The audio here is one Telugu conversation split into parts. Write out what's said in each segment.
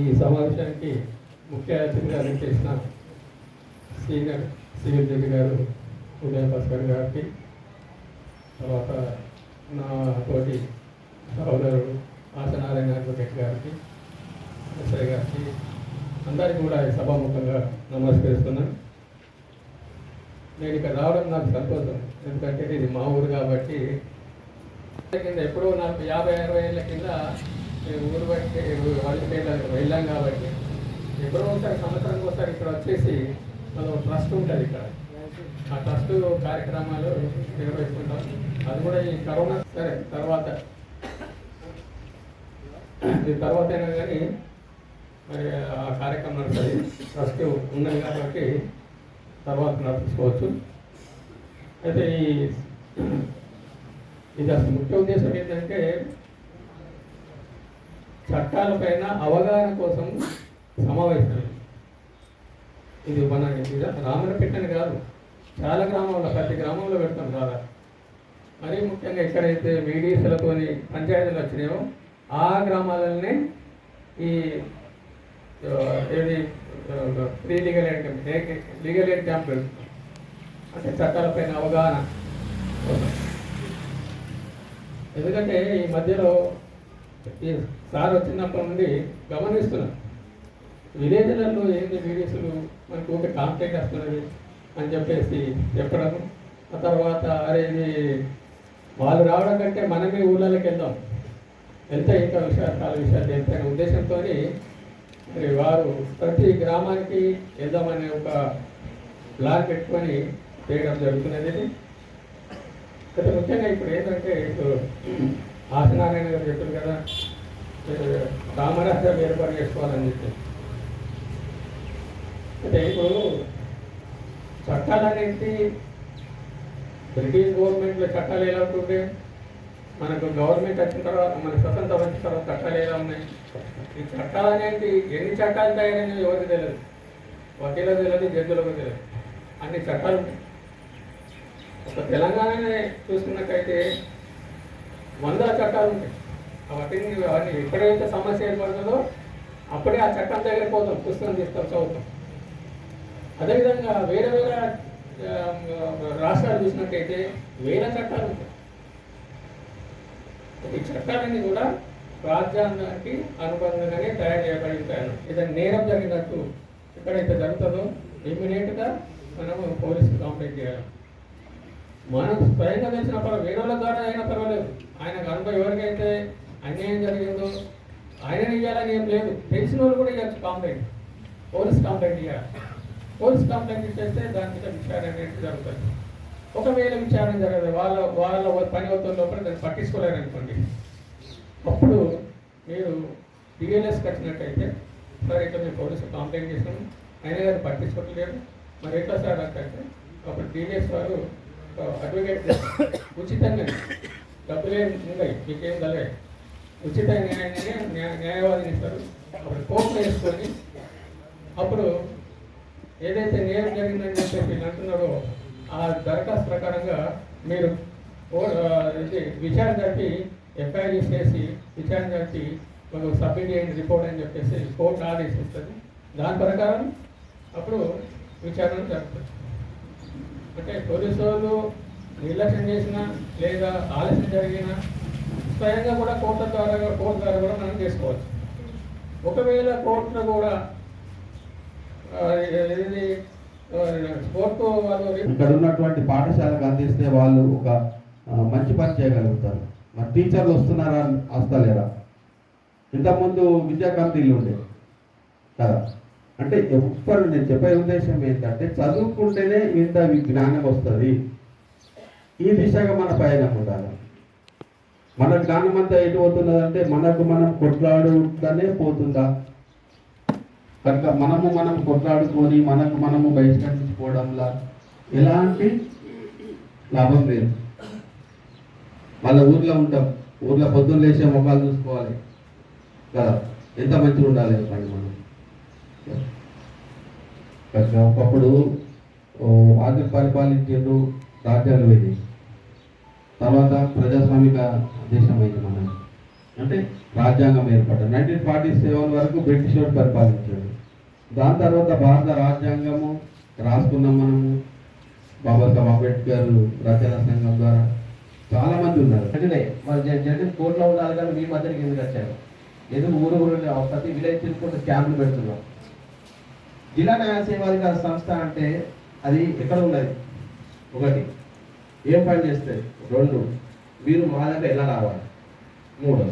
ఈ సమావేశానికి ముఖ్య అతిథిగా చేసిన సీనియర్ సివిల్ జడ్జి గారు ఉదయ భాస్కర్ గారికి తర్వాత నా తోటి సహోదరుడు ఆసనారాయణ అడ్వకేట్ గారికి ఎస్ఐ గారికి అందరికీ కూడా సభాముఖంగా నమస్కరిస్తున్నాను. నేను ఇక్కడ రావడం నాకు సంతోషం ఎందుకంటే ఇది మా ఊరు కాబట్టి కింద ఎప్పుడో నాకు యాభై అరవై ఏళ్ళ కింద ఊరు బట్టి వాళ్ళకి వెళ్ళాం కాబట్టి ఎప్పుడో ఒకసారి సంవత్సరానికి ఒకసారి ఇక్కడ వచ్చేసి మనం ట్రస్ట్ ఉంటుంది ఇక్కడ. ఆ ట్రస్ట్ కార్యక్రమాలు నిర్వహిస్తుంటాం. అది కూడా ఈ కరోనా సరే తర్వాత. ఇది తర్వాత అయినా కానీ మరి ఆ కార్యక్రమం నడుస్తుంది ట్రస్ట్ ఉన్నది కాబట్టి తర్వాత నడుచుకోవచ్చు అయితే ఈ ఇది అసలు ముఖ్య ఉద్దేశం ఏంటంటే చట్టాలపైన అవగాహన కోసం సమావేశాలు. ఇది మన ఇది పెట్టని కాదు. చాలా గ్రామాల్లో ప్రతి గ్రామంలో పెడతాం చాలా మరీ ముఖ్యంగా ఎక్కడైతే వీడియోలతోని పంచాయతీలు వచ్చినాయో ఆ గ్రామాలనే ఈ ఏది free legal aid camp legal aid camp పెడుతున్నాం అంటే చట్టాలపైన అవగాహన ఎందుకంటే ఈ మధ్యలో ఈ సార్ వచ్చినప్పటి నుండి గమనిస్తున్నాం విలేజ్లలో ఏంటి వీడియోస్లు? మనకు ఒక కాంప్లైంట్ వస్తున్నది అని చెప్పేసి చెప్పడం. ఆ తర్వాత అరే ఇది వాళ్ళు రావడం కంటే మనమే ఊళ్ళకి వెళ్దాం. వెళ్తే ఇంకా విషయాలు చాలా విషయాలు తెలుస్తాయనే ఉద్దేశంతో మరి వారు ప్రతి గ్రామానికి వెళ్దామనే ఒక ప్లాన్ పెట్టుకొని చేయడం జరుగుతున్నది. ఇది. అయితే ముఖ్యంగా ఇప్పుడు ఏంటంటే ఇప్పుడు ఆసనారాయణ గారు చెప్పారు కదా మీరు ఏర్పాటు చేసుకోవాలని చెప్పి. అంటే ఇప్పుడు చట్టాలు అనేది బ్రిటిష్ గవర్నమెంట్లో చట్టాలు ఎలా ఉంటుండే? మనకు గవర్నమెంట్ వచ్చిన తర్వాత మన స్వతంత్రం వచ్చిన తర్వాత చట్టాలు ఎలా ఉన్నాయి? ఈ చట్టాలు అనేది ఎన్ని చట్టాలు తయారైనవి ఎవరికి తెలియదు వకీలకు తెలియదు జడ్జులకు తెలియదు అన్ని చట్టాలు ఒక తెలంగాణనే చూసుకున్నట్టయితే వందల చట్టాలు ఉంటాయి. వాటిని అవన్నీ ఎక్కడైతే సమస్య ఏర్పడుతుందో అప్పుడే ఆ చట్టం దగ్గర పోతాం పుస్తకం తీసుకొని చదువుతాం. అదేవిధంగా వేరే వేరే రాష్ట్రాలు చూసినట్టయితే వేల చట్టాలు ఉంటాయి. ఈ చట్టాలన్నీ కూడా రాజ్యాంగానికి అనుబంధంగానే తయారు చేయబడి ఉంటాయి ఏదైనా నేరం జరిగినట్టు ఎక్కడైతే జరుగుతుందో ఇమ్మీడియట్గా మనము పోలీసుకి కంప్లైంట్ చేయాలి. మనం స్వయంగా తెలిసిన పర్వాలేదు వేరే వాళ్ళ ద్వారా అయినా పర్వాలేదు. ఆయనకు అనుభవం ఎవరికైతే అన్యాయం జరిగిందో ఆయన ఇవ్వాలని ఏం లేదు. తెలిసిన వాళ్ళు కూడా ఇవ్వచ్చు కంప్లైంట్ పోలీస్ కంప్లైంట్ ఇవ్వాలి పోలీస్ కంప్లైంట్ ఇచ్చేస్తే దాని మీద విచారణ అనేది జరుగుతుంది. ఒకవేళ విచారణ జరగదు వాళ్ళ వాళ్ళ పని అవుతున్న లోపల దాన్ని పట్టించుకోలేరు అనుకోండి అప్పుడు మీరు డిఎల్ఎస్ కట్టినట్టయితే సార్ ఇట్లా మేము పోలీసు కంప్లైంట్ చేసాము ఆయన గారు పట్టించుకోవట్లేదు. మరి ఎట్లా సార్? అంటే అప్పుడు డిఎల్ఎస్ వారు అడ్వకేట్ ఉచితంగా డబ్బులే ఉన్నాయి మీకేం కలగ ఉచిత న్యాయాన్ని న్యాయ- న్యాయవాదిని ఇస్తారు అప్పుడు కోర్టు వేసుకొని అప్పుడు ఏదైతే నేరం జరిగిందని చెప్పి వీళ్ళు అంటున్నారో ఆ దరఖాస్తు ప్రకారంగా మీరు విచారణ జరిపి ఎఫ్ఐఆర్ చేసి విచారణ జరిపి మనకు సబ్మిట్ చేయండి రిపోర్ట్ అని చెప్పేసి కోర్టు ఆదేశిస్తుంది. దాని ప్రకారం అప్పుడు విచారణ జరుగుతుంది. అంటే పోలీసు వాళ్ళు నిర్లక్ష్యం చేసినా లేదా ఆలస్యం జరిగినా స్వయంగా కూడా కోర్టు ద్వారా కోర్టు ద్వారా కూడా మనం చేసుకోవచ్చు. ఒకవేళ కోర్టులో కూడా ఇది కోర్టు వాళ్ళు ఇక్కడ ఉన్నటువంటి పాఠశాలకు అందిస్తే వాళ్ళు ఒక మంచి పని చేయగలుగుతారు. మరి టీచర్లు వస్తున్నారా వస్తలేరా? ఇంతకుముందు విద్యా కమిటీలు ఉండే కదా? అంటే ఎప్పుడు నేను చెప్పే ఉద్దేశం ఏంటంటే చదువుకుంటేనే ఇంత జ్ఞానం వస్తుంది. ఈ దిశగా మన పయనం ఉండాలి. మన జ్ఞానం అంతా ఎటు పోతున్నదంటే మనకు మనం కొట్లాడుతూనే పోతుందా? కనుక మనము మనం కొట్లాడుకొని మనకు మనము బహిష్కరించుకోవడంలా ఎలాంటి లాభం లేదు. వాళ్ళ ఊర్లో ఉంటాం. ఊర్లో పొద్దున్న లేచే మొక్కలు చూసుకోవాలి. కదా? ఎంత మంచిగా ఉండాలి చెప్పండి మనం. ఒకప్పుడు ఓ, ఆది రాజ్యాలు పోయినాయి. తర్వాత ప్రజాస్వామిక దేశం అయింది మనం అంటే రాజ్యాంగం ఏర్పడ్డారు నైన్టీన్ ఫార్టీ సెవెన్ వరకు బ్రిటిష్ వాడు పరిపాలించాడు. దాని తర్వాత భారత రాజ్యాంగము రాసుకున్నాం మనము. బాబాసాహెబ్ అంబేద్కర్ రచన సంఘం ద్వారా చాలా మంది ఉన్నారు. జడ్జినే మరి జ- జడ్జి కోర్టులో ఉండాలి కానీ మీ మధ్యకి ఎందుకు వచ్చారు? ఏదో ఊరు ఊరు ప్రతి విలేజ్ తిరుగుకుంటూ క్యాంపులు పెడుతున్నాం. జిల్లా న్యాయసేవాధికార సంస్థ అంటే అది ఎక్కడ ఉన్నది ఒకటి ఏం పని చేస్తుంది రెండు మీరు మా దగ్గర ఎలా రావాలి? మూడు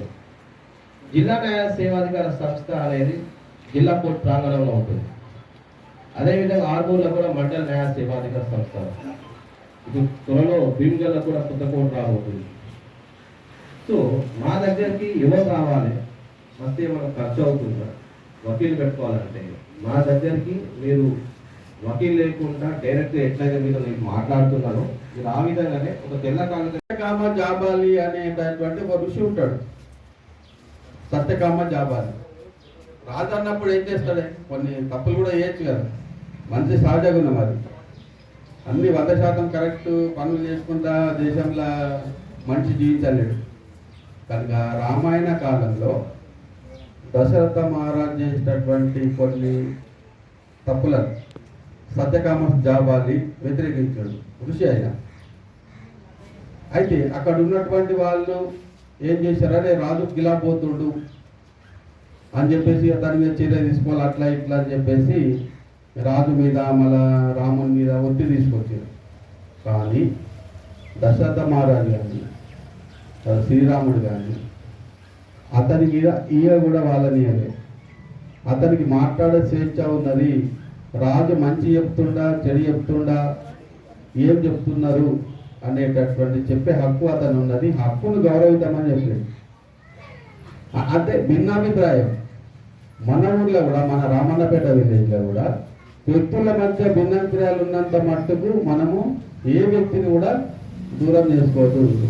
జిల్లా న్యాయ సేవాధికార సంస్థ అనేది జిల్లా కోర్టు ప్రాంగణంలో ఉంటుంది. అదేవిధంగా ఆర్గూర్లో కూడా మండల న్యాయ సేవాధికార సంస్థ. ఇప్పుడు త్వరలో భీమగల్లో కూడా కొత్త కోర్టు రాబోతుంది. సో మా దగ్గరికి ఎవరు రావాలి? వస్తే మనకు ఖర్చు అవుతుందా? వకీలు పెట్టుకోవాలంటే మా దగ్గరికి మీరు వకీల్ లేకుండా డైరెక్ట్ ఎట్లయితే మీరు నేను మాట్లాడుతున్నాను మీరు ఆ విధంగానే ఒక తెల్ల కాగితం సత్యకామ జాబాలి అనేటటువంటి ఒక ఋషి ఉంటాడు. సత్యకామ జాబాలి. రాజు అన్నప్పుడు ఏం చేస్తాడే? కొన్ని తప్పులు కూడా వేయచ్చు కదా. మంచి సహజ గుణం అది. అన్ని వంద శాతం కరెక్ట్ పనులు చేసుకుంటా దేశంలో మంచి జీవించలేడు. కనుక రామాయణ కాలంలో దశరథ మహారాజ్ చేసినటువంటి కొన్ని తప్పులను సత్యకామ జాబాలి వ్యతిరేకించాడు ఋషి అయినా. అయితే అక్కడ ఉన్నటువంటి వాళ్ళు ఏం చేశారంటే రాజు రాజు గిలాపోతుండు అని చెప్పేసి దాని మీద చర్య తీసుకోవాలి అట్లా ఇట్లా అని చెప్పేసి రాజు మీద మళ్ళా రాముని మీద ఒత్తిడి తీసుకొచ్చారు. కానీ దశరథ మహారాజు కానీ శ్రీరాముడు కానీ అతనికి ఈయ కూడా వాళ్ళని అదే. అతనికి మాట్లాడే స్వేచ్ఛ ఉన్నది. రాజు మంచి చెప్తుండా చెడు చెప్తుండా ఏం చెప్తున్నారు అనేటటువంటి చెప్పే హక్కు అతను ఉన్నది. హక్కును గౌరవిద్దామని చెప్పాడు అంటే భిన్నాభిప్రాయం. మన ఊర్లో కూడా మన రామన్నపేట విలేజ్లో కూడా వ్యక్తుల మధ్య భిన్నాభిప్రాయాలు ఉన్నంత మట్టుకు మనము ఏ వ్యక్తిని కూడా దూరం చేసుకోవద్దు.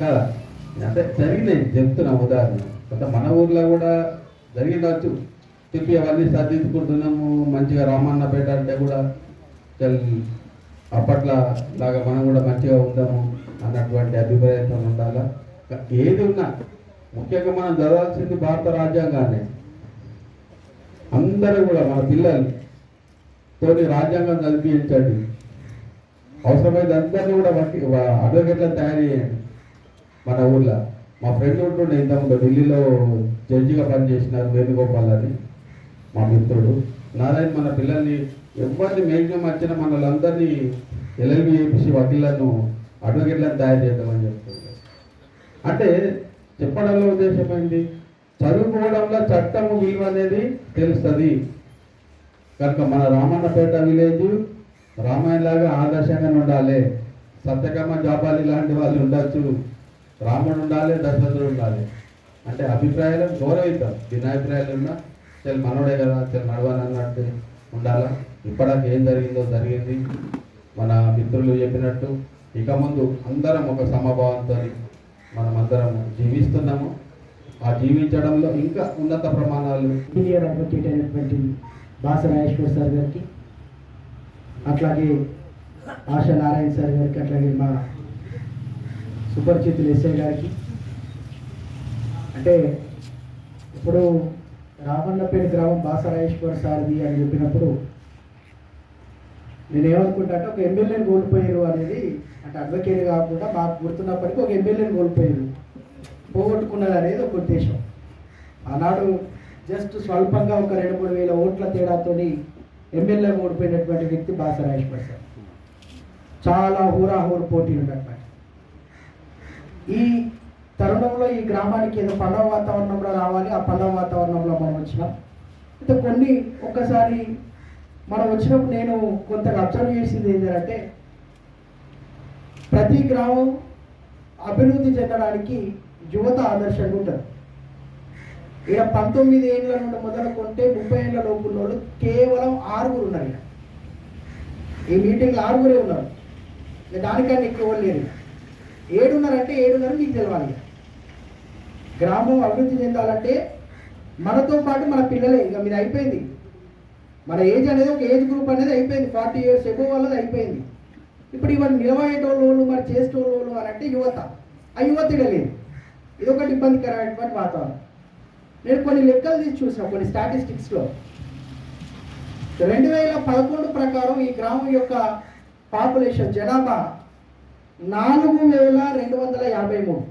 కదా. అంటే జరిగినాయి చెప్తున్నా ఉదాహరణ కొంత మన ఊర్లో కూడా జరిగినచ్చు చెప్పి అవన్నీ సర్దించుకుంటున్నాము మంచిగా రామన్నపేట అంటే కూడా అప్పట్లో లాగా మనం కూడా మంచిగా ఉందాము అన్నటువంటి అభిప్రాయంతో ఉండాలా. ఏది ఉన్నా ముఖ్యంగా మనం చదవాల్సింది భారత రాజ్యాంగాన్ని. అందరూ కూడా మన పిల్లలు తోని రాజ్యాంగం చదివించండి. అవసరమైతే అందరినీ కూడా అడ్వకేట్లను తయారు చేయండి. మన ఊళ్ళో. మా ఫ్రెండ్ ఉంటుండే ఇంతకుముందు ఢిల్లీలో జడ్జిగా పనిచేసినారు వేణుగోపాల్ అని మా మిత్రుడు. నారాయణ మన పిల్లల్ని ఎవరిని మేఘం వచ్చిన మన వాళ్ళందరినీ ఎల్ఎల్బి చేపించి వకీళ్ళను అడ్వకేట్లను తయారు చేద్దామని చెప్తున్నారు అంటే చెప్పడంలో ఉద్దేశం ఏంటి? చదువుకోవడంలో చట్టము విలువ అనేది తెలుస్తుంది. కనుక మన రామన్నపేట విలేజ్ రామాయణ లాగా ఆదర్శంగా ఉండాలి. సత్యకమ్మ జాపాలి లాంటి వాళ్ళు ఉండొచ్చు. రాముడు ఉండాలి దశరథుడు ఉండాలి. అంటే అభిప్రాయాలను గౌరవిద్దాం. భిన్నాభిప్రాయాలు ఉన్నా చల్ మనోడే కదా చల్ నడవాలన్నట్టు ఉండాలా? ఇప్పటికి ఏం జరిగిందో జరిగింది. మన మిత్రులు చెప్పినట్టు ఇక ముందు అందరం ఒక సమభావంతో మనం అందరం జీవిస్తున్నాము. ఆ జీవించడంలో ఇంకా ఉన్నత ప్రమాణాలు. సీనియర్ అడ్వకేట్ అయినటువంటి బాస రాజేశ్వర్ సార్ గారికి అట్లాగే ఆశా నారాయణ సార్ గారికి అట్లాగే మా సుపరిచితులు ఎస్ఐ గారికి. అంటే ఇప్పుడు రామన్నపేట గ్రామం బాసరాజేశ్వర సార్ది అని చెప్పినప్పుడు నేనేమనుకుంటా అంటే ఒక ఎమ్మెల్యేని కోల్పోయారు అనేది అంటే అడ్వకేట్ కాకుండా మాకు గుర్తున్నప్పటికీ ఒక ఎమ్మెల్యేని కోల్పోయారు. పోగొట్టుకున్నది అనేది ఒక ఉద్దేశం. ఆనాడు జస్ట్ స్వల్పంగా ఒక రెండు మూడు వేల ఓట్ల తేడాతోని ఎమ్మెల్యే ఓడిపోయినటువంటి వ్యక్తి బాసరాజేశ్వర సార్. చాలా హోరాహోరు పోటీలు ఉన్నట్టు ఈ తరుణంలో ఈ గ్రామానికి ఏదో పండవ వాతావరణంలో రావాలి ఆ పండవ వాతావరణంలో మనం వచ్చినాం. అయితే కొన్ని ఒక్కసారి మనం వచ్చినప్పుడు నేను కొంత అబ్జర్వ్ చేసింది ఏంటంటే ప్రతి గ్రామం అభివృద్ధి చెందడానికి యువత ఆదర్శంగా ఉంటుంది. ఇక్కడ పంతొమ్మిది ఏళ్ళ నుండి మొదలుకుంటే ముప్పై ఏళ్ళ లోపు వాళ్ళు కేవలం ఆరుగురు ఉన్నారు ఈ మీటింగ్లో ఆరుగురే ఉన్నారు. దానికన్నా ఎక్కువ లేరు. ఏడున్నర అంటే ఏడున్నర మీకు తెలవాలి గ్రామం అభివృద్ధి చెందాలంటే మనతో పాటు మన పిల్లలే ఇక మీద అయిపోయింది. మన ఏజ్ అనేది ఒక ఏజ్ గ్రూప్ అనేది అయిపోయింది ఫార్టీ ఇయర్స్ ఎక్కువ వాళ్ళది అయిపోయింది. ఇప్పుడు ఇవన్నీ నిలవయ్యేటోళ్ళు మరి చేసేటోళ్ళు అని అంటే యువత. ఆ యువత ఇడలేదు ఇది ఒకటి ఇబ్బందికరమైనటువంటి వాతావరణం. నేను కొన్ని లెక్కలు తీసి చూసిన కొన్ని స్టాటిస్టిక్స్లో రెండు వేల పదకొండు ప్రకారం ఈ గ్రామం యొక్క పాపులేషన్ జనాభా నాలుగు వేల రెండు వందల యాభై మూడు.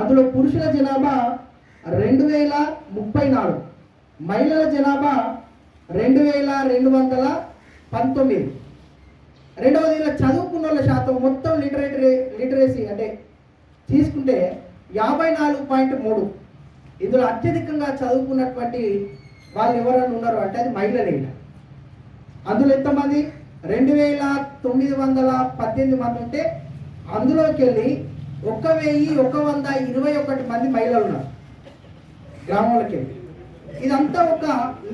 అందులో పురుషుల జనాభా రెండు వేల ముప్పై నాలుగు. మహిళల జనాభా రెండు వేల రెండు వందల పంతొమ్మిది. రెండవది ఇలా చదువుకున్న వాళ్ళ శాతం మొత్తం లిటరేటరీ లిటరసీ అంటే తీసుకుంటే యాభై నాలుగు పాయింట్ మూడు. ఇందులో అత్యధికంగా చదువుకున్నటువంటి వాళ్ళు ఎవరైనా ఉన్నారు అంటే అది మహిళలే అందులో ఎంతమంది? రెండు వేల తొమ్మిది వందల పద్దెనిమిది మంది ఉంటే అందులోకి వెళ్ళి ఒక వెయ్యి ఒక వంద ఇరవై ఒకటి మంది మహిళలు ఉన్నారు గ్రామంలోకి వెళ్ళి ఇదంతా ఒక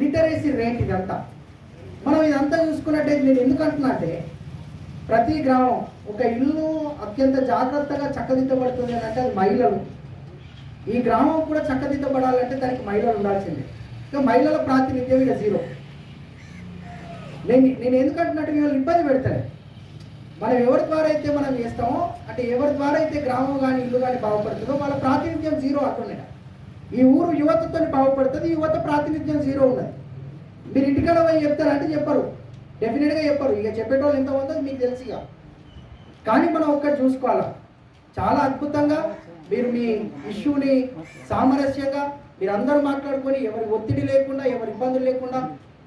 లిటరసీ రేట్ ఇదంతా. మనం ఇదంతా చూసుకున్నట్టయితే నేను ఎందుకు అంటున్నా అంటే ప్రతి గ్రామం ఒక ఇల్లు అత్యంత జాగ్రత్తగా చక్కదిద్దబడుతుంది అని అంటే అది మహిళలు. ఈ గ్రామం కూడా చక్కదిద్దబడాలంటే దానికి మహిళలు ఉండాల్సిందే. ఇక మహిళల ప్రాతినిధ్యం ఇక జీరో. నేను నేను ఎందుకంటున్నట్టు వీళ్ళు ఇబ్బంది పెడతారు మనం ఎవరి ద్వారా అయితే మనం చేస్తామో అంటే ఎవరి ద్వారా అయితే గ్రామం కానీ ఇల్లు కానీ బాగుపడుతుందో వాళ్ళ ప్రాతినిధ్యం జీరో అట్లున్నాయి ఈ ఊరు యువతతో బాగుపడుతుంది యువత ప్రాతినిధ్యం జీరో ఉన్నది. మీరు ఇంటికాడ పోయి చెప్తారంటే చెప్పరు. డెఫినెట్గా చెప్పరు. ఇక చెప్పేటోళ్ళు ఎంత ఉందో మీకు తెలుసు ఇక. కానీ మనం ఒక్కటి చూసుకోవాలా. చాలా అద్భుతంగా మీరు మీ ఇష్యూని సామరస్యంగా మీరు అందరూ మాట్లాడుకొని ఎవరి ఒత్తిడి లేకుండా ఎవరి ఇబ్బందులు లేకుండా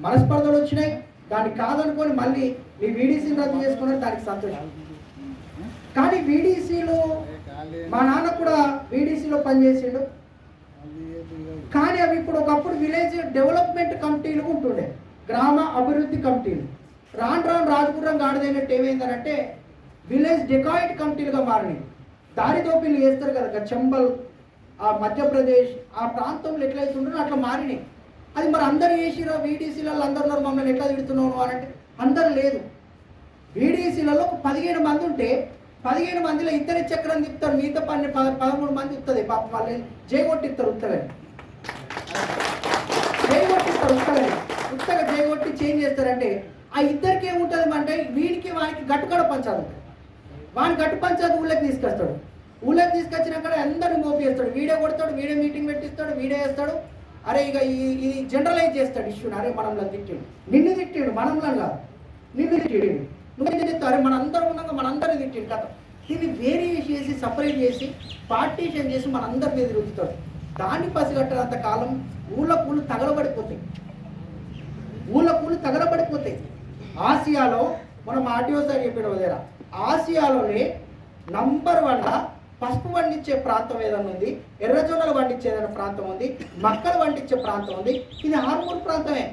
మనస్పర్ధలు వచ్చినాయి. దాన్ని కాదనుకొని మళ్ళీ మీ వీడీసీని రద్దు చేసుకున్నారు దానికి సంతోషం. కానీ వీడీసీలో మా నాన్న కూడా వీడీసీలో పనిచేసిండు. కానీ అవి ఇప్పుడు ఒకప్పుడు విలేజ్ డెవలప్మెంట్ కమిటీలు ఉంటుండే. గ్రామ అభివృద్ధి కమిటీలు. రాను రాను రాజపురం గాడిదైనట్టు ఏమైందనంటే విలేజ్ డెకాయిట్ కమిటీలుగా మారినాయి. దారి దోపిలు చేస్తారు కదా చంబల్ ఆ మధ్యప్రదేశ్ ఆ ప్రాంతంలో ఎట్లయితే ఉంటుందో అట్లా మారినాయి. అది మరి అందరు చేసిరో వీడీసీలలో అందరు ఉన్నారు మమ్మల్ని ఎట్లా తిడుతున్నావు అని అంటే అందరు లేదు. వీడీసీలలో ఒక పదిహేను మంది ఉంటే పదిహేను మందిలో ఇద్దరి చక్రం తిప్పుతారు మిగతా పన్నె పదమూడు మంది ఇస్తుంది పాప వాళ్ళు జయగొట్టిస్తారు ఉత్తగని. జయగొట్టిస్తారు ఉత్తగని. ఉత్తగా జయగొట్టి చేంజ్ చేస్తారంటే ఆ ఇద్దరికి ఏముంటుంది అంటే వీడికి వానికి గట్టుకడ పంచాలి ఉంటుంది వాని గట్టు పంచాదు ఊళ్ళకి తీసుకొస్తాడు. ఊళ్ళకి తీసుకొచ్చినాక అందరిని మోపిస్తాడు వీడియో కొడతాడు వీడియో మీటింగ్ పెట్టిస్తాడు వీడియో వేస్తాడు అరే ఇక ఈ- ఇది జనరలైజ్ చేస్తాడు ఇష్యూని అరే మనంలో తిట్టిండు. నిన్ను తిట్టిండు మనంలో కాదు. నిన్ను తిట్టిండు. నువ్వేం చెప్తావు అరే మనందరం ఉన్నాక మనందరిని తిట్టాడు. కదా. దీన్ని వేరే చేసి సపరేట్ చేసి పార్టీషన్ చేసి మనందరి మీద రుద్దుతాడు. దాన్ని పసిగట్టనంత కాలం ఊళ్ళ పూలు తగలబడిపోతాయి. ఊళ్ళ పూలు తగలబడిపోతాయి. ఆసియాలో మనం ఆర్టీఓ సార్ చెప్పాడు వదిలేరా ఆసియాలోనే నంబర్ వన్ పసుపు పండించే ప్రాంతం ఏదైనా ఉంది ఎర్రజొన్నలు పండించే ఏదైనా ప్రాంతం ఉంది మక్కలు పండించే ప్రాంతం ఉంది ఇది హార్మోన్ ప్రాంతమే.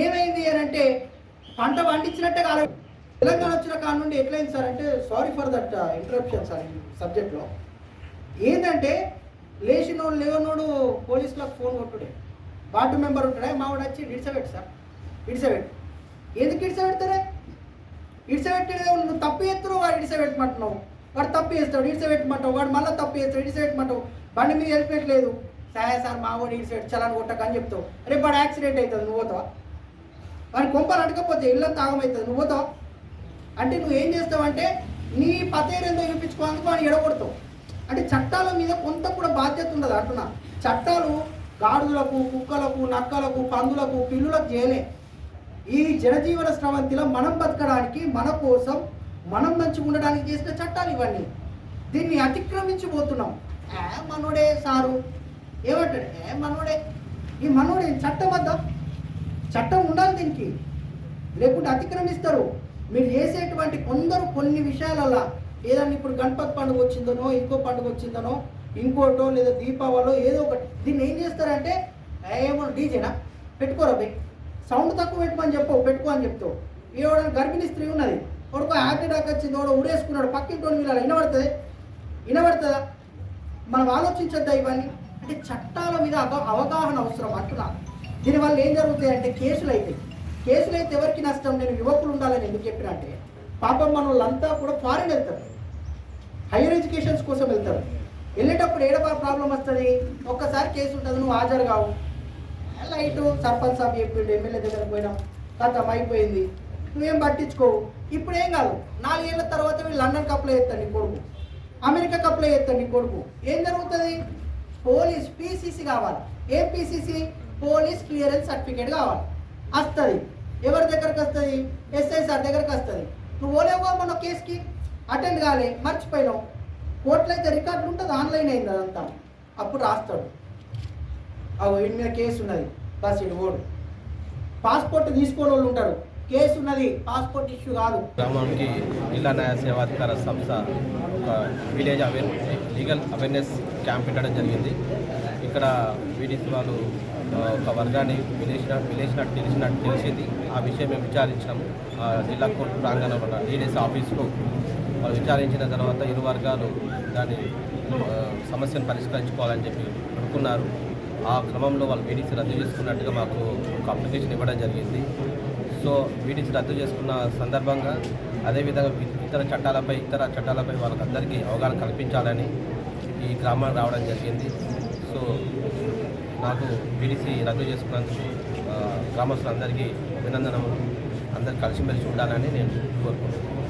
ఏమైంది అని అంటే పంట పండించినట్టే కాదు తెలంగాణ వచ్చిన కాడ నుండి ఎట్లయింది సార్ అంటే sorry for that interruption sir ఈ సబ్జెక్ట్లో ఏంటంటే లేచినోడు లేవనోడు పోలీసులకు ఫోన్ కొట్టుడే. వార్డు మెంబర్ ఉంటాడే? మావాడు వచ్చి ఇడిసబెట్టు సార్. ఇడిసబెట్టు. ఎందుకు ఇడిసబెడతారే? ఇడిసబెట్టేది నువ్వు తప్పు చేస్తున్నావు వాడు ఇడిసబెట్టమంటున్నావు. వాడు తప్పు చేస్తాడు ఇడిసబెట్టమంటావు వాడు మళ్ళీ తప్పు చేస్తాడు ఇడిసబెట్టమంటావు బండి మీద వెళ్ళిపెట్టలేదు లేదు సాయ సార్ మా వాడు ఇడిసబెట్టి చలాన్ కొట్టక అని చెప్తావు. రేపు వాడు యాక్సిడెంట్ అవుతుంది నువ్వు పోతావా? వాడిని కొంపలు అడగకపోతే ఇల్లంతా ఆగమవుతుంది నువ్వు పోతావా? అంటే నువ్వు ఏం చేస్తావంటే నీ పతేరేందో చూపించుకోవాలని వాడిని ఎడగొడతావు. అంటే చట్టాల మీద కొంత కూడా బాధ్యత ఉండదు అంటున్నా. చట్టాలు గాడులకు కుక్కలకు నక్కలకు పందులకు పిల్లులకు చేయలే. ఈ జనజీవన స్రవంతిలో మనం బతకడానికి మన కోసం మనం మంచిగా ఉండడానికి చేసిన చట్టాలు ఇవన్నీ. దీన్ని అతిక్రమించిపోతున్నాం ఏ మనోడే సారు? ఏమంటాడు? ఏ మనోడే? ఈ మనోడే చట్టం చట్టం ఉండాలి దీనికి. లేకుంటే అతిక్రమిస్తారు. మీరు చేసేటువంటి కొందరు కొన్ని విషయాలలో ఏదన్నా ఇప్పుడు గణపతి పండుగ వచ్చిందనో ఇంకో పండుగ వచ్చిందనో ఇంకోటో లేదా దీపావళో ఏదో ఒకటి. దీన్ని ఏం చేస్తారంటే ఏమో డీజేనా? పెట్టుకోరా బై. సౌండ్ తక్కువ పెట్టమని చెప్పవు పెట్టుకో అని చెప్తావు. ఎవడైనా గర్భిణీ స్త్రీ ఉన్నది. కొడుకు హార్ట్ అటాక్ వచ్చింది వాడు ఊరేసుకున్నాడు పక్కింటోని వీళ్ళ వినబడుతుంది? వినబడుతుందా? మనం ఆలోచించొద్దా ఇవన్నీ? అంటే చట్టాల మీద అవగాహన అవసరం అంటున్నా. దీనివల్ల ఏం జరుగుతాయి అంటే కేసులు అయితే కేసులు అయితే ఎవరికి నష్టం? నేను యువకులు ఉండాలని ఎందుకు చెప్పిన అంటే పాపం మన వాళ్ళంతా కూడా ఫారిన్ వెళ్తారు. హైయర్ ఎడ్యుకేషన్స్ కోసం వెళ్తారు. వెళ్ళేటప్పుడు ఏడ ప్రాబ్లం వస్తుంది? ఒక్కసారి కేసు ఉంటుంది నువ్వు హాజరు కావు. లైట్ సర్పంచ్ సాబ్ చెప్పిండు ఎమ్మెల్యే దగ్గర పోయినాం. కథం అయిపోయింది. నువ్వేం పట్టించుకోవు. ఇప్పుడు ఏం కాదు నాలుగేళ్ళ తర్వాత వీళ్ళు లండన్కి అప్లై చేస్తాను నీ కొడుకు. అమెరికాకి అప్లై చేస్తాడు నీ కొడుకు. ఏం జరుగుతుంది? పోలీస్ పీసీసీ కావాలి. ఏ పీసీసీ పోలీస్ క్లియరెన్స్ సర్టిఫికేట్ కావాలి. వస్తుంది. ఎవరి దగ్గరకు వస్తుంది? ఎస్ఐ సార్ దగ్గరకు వస్తుంది. నువ్వు ఓలేవో మన కేసుకి. అటెండ్ కాలే మర్చిపోయినావు. కోర్టులో అయితే రికార్డు ఉంటుంది ఆన్లైన్ అయింది అదంతా. అప్పుడు రాస్తాడు. అవు వీడి మీద కేసు ఉన్నది. బస్ ఇటు ఓడు పాస్పోర్ట్ తీసుకోని వాళ్ళు ఉంటారు. కేసు ఉన్నది పాస్పోర్ట్ ఇష్యూ కాదు. గ్రామానికి జిల్లా న్యాయ సేవాధికార సంస్థ ఒక village aware legal awareness camp పెట్టడం జరిగింది. ఇక్కడ వీడిసి వాళ్ళు ఒక వర్గాన్ని విలేసిన విలేసినట్టు తెలిసినట్టు తెలిసింది. ఆ విషయం మేము విచారించినాము. ఆ, జిల్లా కోర్టు ప్రాంగణం ఉన్న డీడీఎస్ ఆఫీస్లో వాళ్ళు విచారించిన తర్వాత ఇరు వర్గాలు దాని సమస్యను పరిష్కరించుకోవాలని చెప్పి అనుకున్నారు. ఆ క్రమంలో వాళ్ళు బీడీసీ రద్దు చేసుకున్నట్టుగా మాకు ఒక అప్లికేషన్ ఇవ్వడం జరిగింది. సో వీటిని రద్దు చేసుకున్న సందర్భంగా అదేవిధంగా ఇతర చట్టాలపై ఇతర చట్టాలపై వాళ్ళకందరికీ అవగాహన కల్పించాలని ఈ గ్రామానికి రావడం జరిగింది. సో నాకు బీడీసీ రద్దు చేసుకున్నందుకు గ్రామస్తులందరికీ అభినందనము అందరు కలిసిమెలిసి ఉండాలని నేను కోరుకుంటున్నాను.